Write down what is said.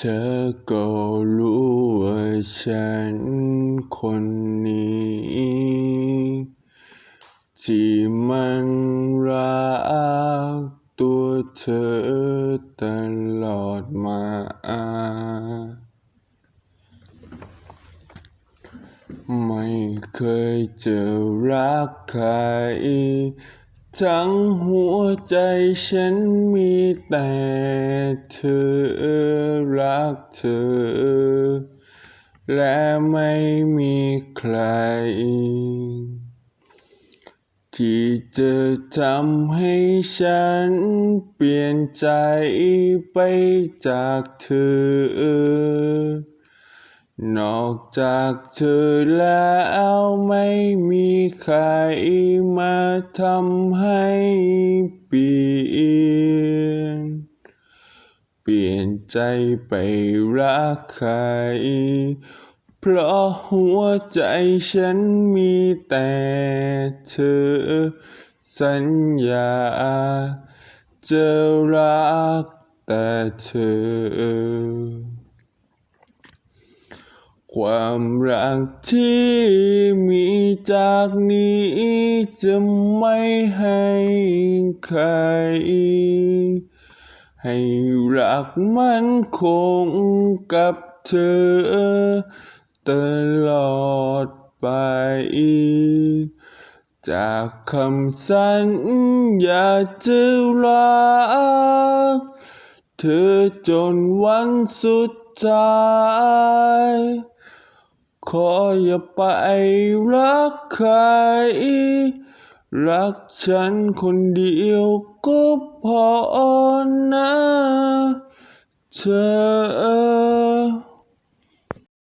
เธอก็รู้ว่าฉันคนนี้ ที่มันรักตัวเธอตลอดมา ไม่เคยจะรักใคร ทั้งหัวใจฉันมีแต่เธอ กเธอ และไม่มีใคร ที่จะทำให้ฉันเปลี่ยนใจไปจากเธอ นอกจากเธอแล้วไม่มีใครมาทำให้เปลี่ยน เปลี่ยนใจไปรักใคร เพราะหัวใจฉันมีแต่เธอ สัญญาจะรักแต่เธอความรักที่มีจากนี้จะไม่ให้ใคร ให้รักมันคงกับเธอตลอดไป จากคำสัญญาจะรัก เธอจนวันสุดท้าย ขออย่าไปรักใคร รักฉันคนเดียวก็พอนะเธอ